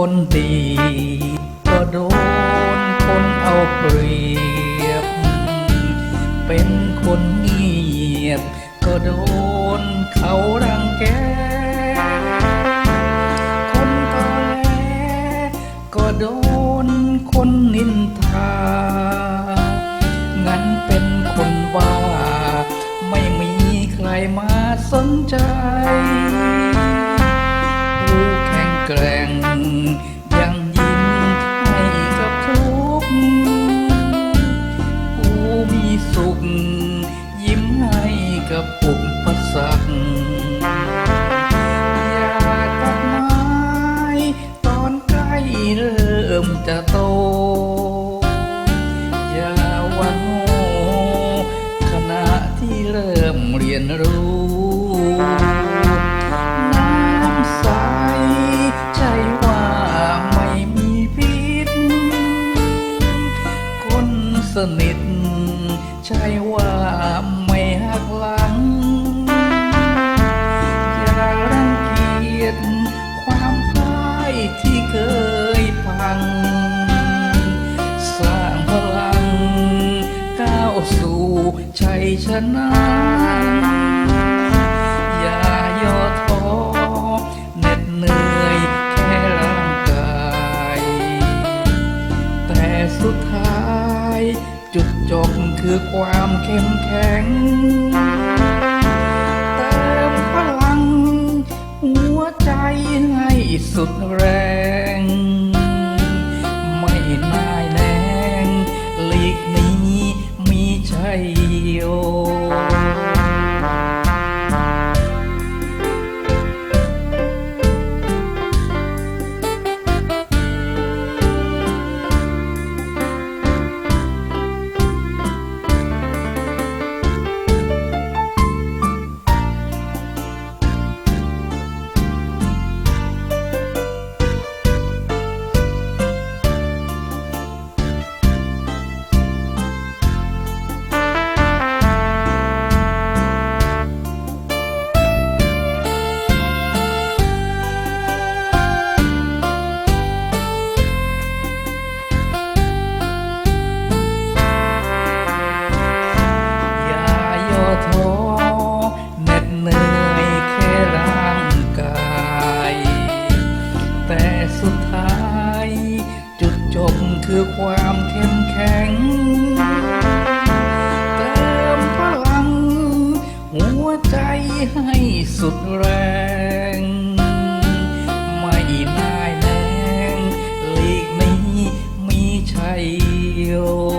คนดี ก็โดนคนเอาเปรียบ เป็นคนเงียบ ก็โดนเขารังแก คนตอแลก็โดนคนนินทา งั้นเป็นคนบ้า ไม่มีใครมาสนใจผู้แข็งแกร่ง ยังยิ้มให้กับทุกข์ผู้มีสุข ยิ้มให้กับปุกปสรรคอย่าตัดไม้ตอนใกล้เริ่มจะโต อย่าว่าโง่ขณะที่เริ่มเรียนรู้ สนิท ใช่ว่าไม่หักหลัง อย่ารังเกียจความพ่ายที่เคยพัง สร้างพลัง ก้าวสู่ชัยชนะ กคือความเข้มแข็งเติมพลัง หัวใจให้สุดแรง you.